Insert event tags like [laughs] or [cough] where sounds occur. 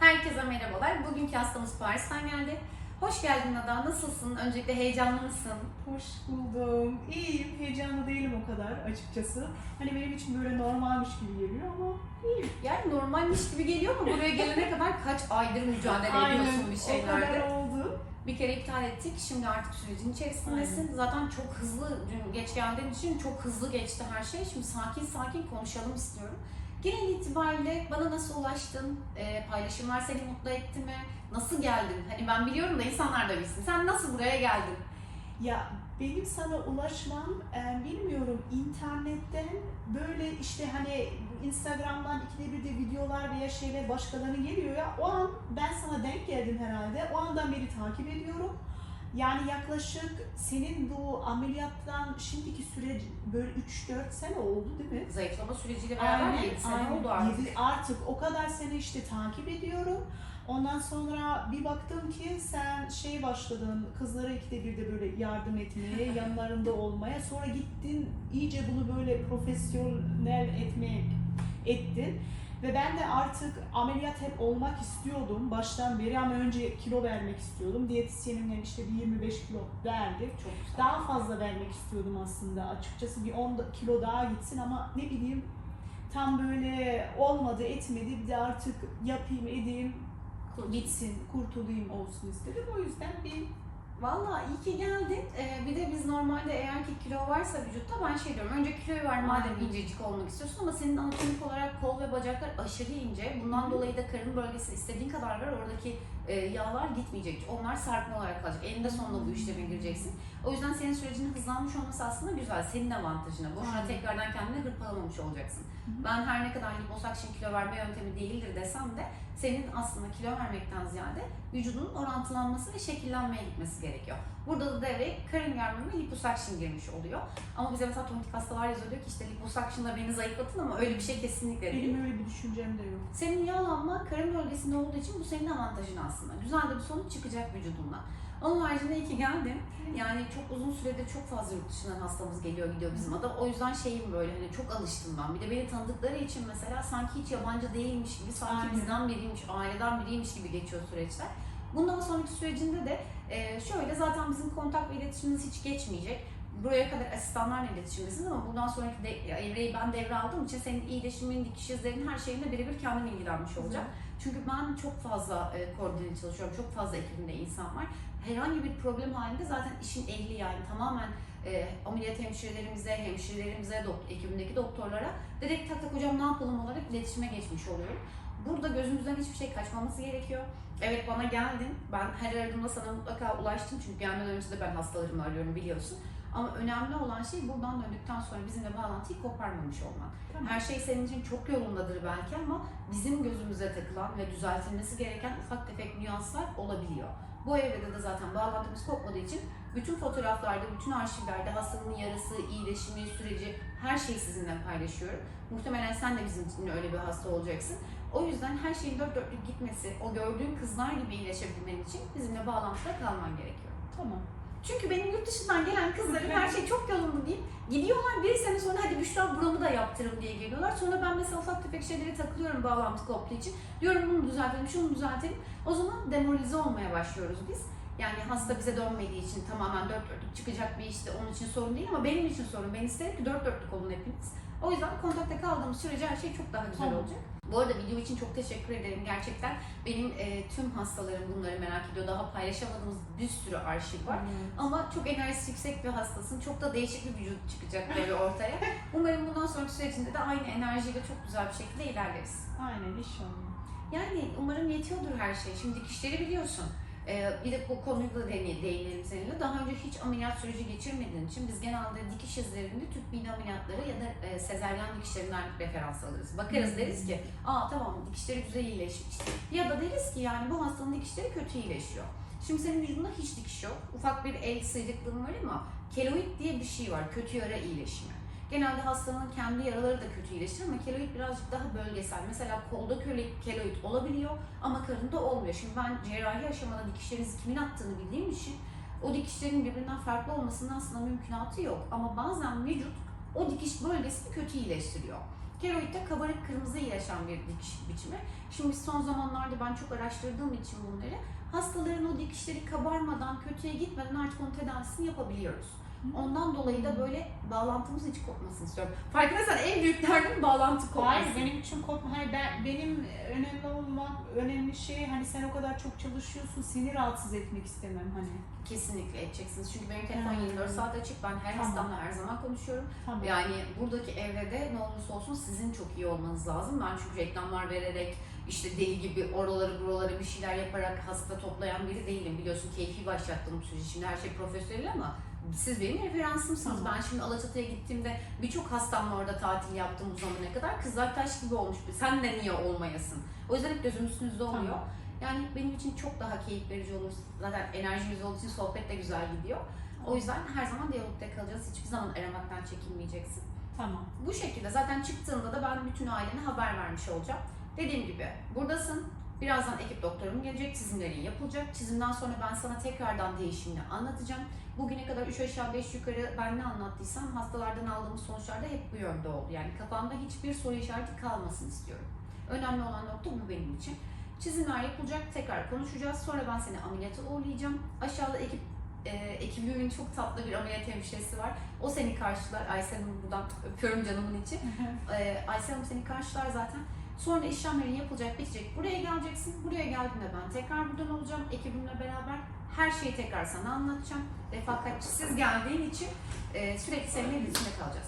Herkese merhabalar. Bugünkü hastamız Paris'ten geldi. Hoş geldin Ada. Nasılsın? Öncelikle heyecanlı mısın? Hoş buldum. İyiyim. Heyecanlı değilim o kadar açıkçası. Hani benim için böyle normalmiş gibi geliyor ama iyiyim. Yani normalmiş gibi geliyor mu? Buraya gelene kadar kaç aydır mücadele ediyorsun bir O kadar şeylerde? oldu. Bir kere iptal ettik. Şimdi artık sürecin içerisindesin. Zaten çok hızlı, dün geç geldiğin için çok hızlı geçti her şey. Şimdi sakin sakin konuşalım istiyorum. Genel itibariyle bana nasıl ulaştın? Ee, paylaşımlar seni mutlu etti mi? Nasıl geldin? Hani ben biliyorum da insanlar da bilsin. Sen nasıl buraya geldin? Ya benim sana ulaşmam e, bilmiyorum internetten böyle işte hani Instagram'dan ikide bir de videolar veya şeyler başkalarına geliyor ya o an ben sana denk geldim herhalde. O andan beri takip ediyorum. Yani yaklaşık senin bu ameliyattan şimdiki süreç böyle 3-4 sene oldu değil mi? Zayıflama süreciyle beraber 7 sene oldu artık. Yedi- artık o kadar sene işte takip ediyorum. Ondan sonra bir baktım ki sen şey başladın, kızlara ikide bir de böyle yardım etmeye, [laughs] yanlarında olmaya. Sonra gittin iyice bunu böyle profesyonel etmeye ettin. Ve ben de artık ameliyat hep olmak istiyordum baştan beri ama önce kilo vermek istiyordum. Diyetisyenimle işte bir 25 kilo verdik. Çok güzel. Daha fazla vermek istiyordum aslında açıkçası bir 10 da- kilo daha gitsin ama ne bileyim tam böyle olmadı etmedi bir de artık yapayım edeyim bitsin kurtulayım olsun istedim o yüzden bir Vallahi iyi ki geldin. Ee, bir kilo varsa vücutta ben şey diyorum. Önce kiloyu ver madem incecik olmak istiyorsun ama senin anatomik olarak kol ve bacaklar aşırı ince. Bundan dolayı da karın bölgesi istediğin kadar ver. Oradaki e, yağlar gitmeyecek. Onlar sarkma olarak kalacak. Eninde sonunda bu işleme gireceksin. O yüzden senin sürecinin hızlanmış olması aslında güzel. Senin avantajına. Boşuna Aynen. tekrardan kendini hırpalamamış olacaksın. hı. Ben her ne kadar liposuction kilo verme yöntemi değildir desem de senin aslında kilo vermekten ziyade vücudunun orantılanması ve şekillenmeye gitmesi gerekiyor. Burada da devreye karın germe ve liposuction girmiş oluyor. Ama bize mesela tonik hastalar yazıyor diyor ki işte liposuction'la beni zayıflatın ama öyle bir şey kesinlikle değil. benim öyle bir düşüncem de yok. Senin yağlanma karın bölgesinde olduğu için bu senin avantajın aslında. Güzel de bir sonuç çıkacak vücudundan. Onun haricinde iyi ki geldin. Yani çok uzun süredir çok fazla yurt dışından hastamız geliyor gidiyor bizim ada. O yüzden şeyim böyle hani çok alıştım ben. Bir de beni tanıdıkları için mesela sanki hiç yabancı değilmiş gibi, sanki Aynen. bizden biriymiş, aileden biriymiş gibi geçiyor süreçler. Bundan sonraki sürecinde de şöyle zaten bizim kontak ve iletişimimiz hiç geçmeyecek. Buraya kadar asistanlarla iletişimdesin ama bundan sonraki de, evreyi ben devraldığım için senin iyileşimin, dikiş izlerinin her şeyine birebir kendim ilgilenmiş olacağım. Çünkü ben çok fazla e, koordine çalışıyorum, çok fazla ekibimde insan var. Herhangi bir problem halinde zaten işin ehli yani tamamen e, ameliyat hemşirelerimize, hemşirelerimize, dok- ekibimdeki doktorlara direkt tak tak hocam ne yapalım olarak iletişime geçmiş oluyorum. Burada gözümüzden hiçbir şey kaçmaması gerekiyor. Evet bana geldin. Ben her aradığımda sana mutlaka ulaştım. Çünkü gelmeden önce de ben hastalarımı arıyorum biliyorsun. Ama önemli olan şey buradan döndükten sonra bizimle bağlantıyı koparmamış olman. Tamam. Her şey senin için çok yolundadır belki ama bizim gözümüze takılan ve düzeltilmesi gereken ufak tefek nüanslar olabiliyor. Bu evrede de zaten bağlantımız kopmadığı için bütün fotoğraflarda, bütün arşivlerde hastanın yarası, iyileşimi, süreci her şeyi sizinle paylaşıyorum. Muhtemelen sen de bizim için öyle bir hasta olacaksın. O yüzden her şeyin dört dörtlük gitmesi, o gördüğün kızlar gibi iyileşebilmen için bizimle bağlantıda kalman gerekiyor. Tamam. Çünkü benim yurt dışından gelen kızların her şey çok yolunda deyip gidiyorlar bir sene sonra hadi Büşra buramı da yaptırın diye geliyorlar. Sonra ben mesela ufak tefek şeyleri takılıyorum bağlantı koptuğu için. Diyorum bunu düzeltelim, şunu düzeltelim. O zaman demoralize olmaya başlıyoruz biz. Yani hasta bize dönmediği için tamamen dört dörtlük çıkacak bir işte onun için sorun değil ama benim için sorun. Ben isterim ki dört dörtlük olun hepiniz. O yüzden kontakta kaldığımız sürece her şey çok daha güzel Tamam. olacak. Bu arada video için çok teşekkür ederim. Gerçekten benim e, tüm hastalarım bunları merak ediyor. Daha paylaşamadığımız bir sürü arşiv var. Ama çok enerjisi yüksek bir hastasın. Çok da değişik bir vücut çıkacak böyle ortaya. Umarım bundan sonraki sürecinde de aynı enerjiyle çok güzel bir şekilde ilerleriz. Aynen inşallah. Yani umarım yetiyordur her şey. Şimdi dikişleri biliyorsun. Ee, bir de bu konuyu da değinelim seninle. Daha önce hiç ameliyat süreci geçirmediğin için biz genelde dikiş izlerinde tüp mide ameliyatları ya da e, sezeryan dikişlerinden referans alırız. Bakarız Hmm. deriz ki aa tamam dikişleri güzel iyileşmiş. Ya da deriz ki yani bu hastanın dikişleri kötü iyileşiyor. Şimdi senin vücudunda hiç dikiş yok. Ufak bir el sıyrıklığın var ama keloid diye bir şey var. Kötü yara iyileşimi. Genelde hastanın kendi yaraları da kötü iyileşir ama keloid birazcık daha bölgesel. Mesela kolda keloid, olabiliyor ama karında olmuyor. Şimdi ben cerrahi aşamada dikişlerinizi kimin attığını bildiğim için o dikişlerin birbirinden farklı olmasının aslında mümkünatı yok. Ama bazen vücut o dikiş bölgesini kötü iyileştiriyor. Keloidde kabarık kırmızı iyileşen bir dikiş biçimi. Şimdi son zamanlarda ben çok araştırdığım için bunları hastaların o dikişleri kabarmadan, kötüye gitmeden artık onun tedavisini yapabiliyoruz. Ondan dolayı da böyle bağlantımız hiç kopmasın istiyorum. Farkındaysan en büyük derdim bağlantı kopması. Hayır benim için kopma. Hayır ben benim önemli olmak önemli şey hani sen o kadar çok çalışıyorsun seni rahatsız etmek istemem hani. Kesinlikle edeceksiniz. Çünkü benim telefon Hmm. 24 saat açık. Ben her Tamam. hastamla her zaman konuşuyorum. Tamam. Yani buradaki evrede ne olursa olsun sizin çok iyi olmanız lazım. Ben çünkü reklamlar vererek işte deli gibi oraları buraları bir şeyler yaparak hasta toplayan biri değilim. Biliyorsun keyfi başlattım bu süreci. Şimdi her şey profesyonel ama siz benim referansımsınız. Tamam. Ben şimdi Alaçatı'ya gittiğimde birçok hastamla orada tatil yaptım bu zamana kadar. Kızlar taş gibi olmuş. Sen de niye olmayasın? O yüzden hep gözüm üstünüzde oluyor. Tamam. Yani benim için çok daha keyif verici olur. Zaten enerjimiz olduğu için sohbet de güzel gidiyor. O yüzden her zaman diyalogda kalacağız. Hiçbir zaman aramaktan çekinmeyeceksin. Tamam. Bu şekilde zaten çıktığında da ben bütün ailene haber vermiş olacağım. Dediğim gibi buradasın. Birazdan ekip doktorum gelecek, çizimlerin yapılacak. Çizimden sonra ben sana tekrardan değişimini anlatacağım. Bugüne kadar 3 aşağı 5 yukarı ben ne anlattıysam hastalardan aldığımız sonuçlarda hep bu yönde oldu. Yani kafamda hiçbir soru işareti kalmasın istiyorum. Önemli olan nokta bu benim için. Çizimler yapılacak, tekrar konuşacağız. Sonra ben seni ameliyata uğurlayacağım. Aşağıda ekip e, ekibimin çok tatlı bir ameliyat hemşiresi var. O seni karşılar. Aysel Hanım buradan öpüyorum canımın içi. Ee, Aysel Hanım seni karşılar zaten. Sonra işlemlerin yapılacak, bitecek. Buraya geleceksin. Buraya geldiğinde ben tekrar buradan olacağım. Ekibimle beraber her şeyi tekrar sana anlatacağım. Refakatçisiz geldiğin için e, sürekli seninle iletişimde kalacağız.